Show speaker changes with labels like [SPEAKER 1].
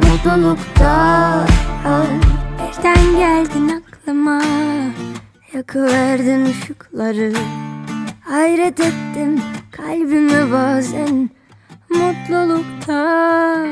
[SPEAKER 1] mutluluktan Birden geldin aklıma. Yakıverdin ışıkları. Hayret ettim kalbime bazen. Mutluluktan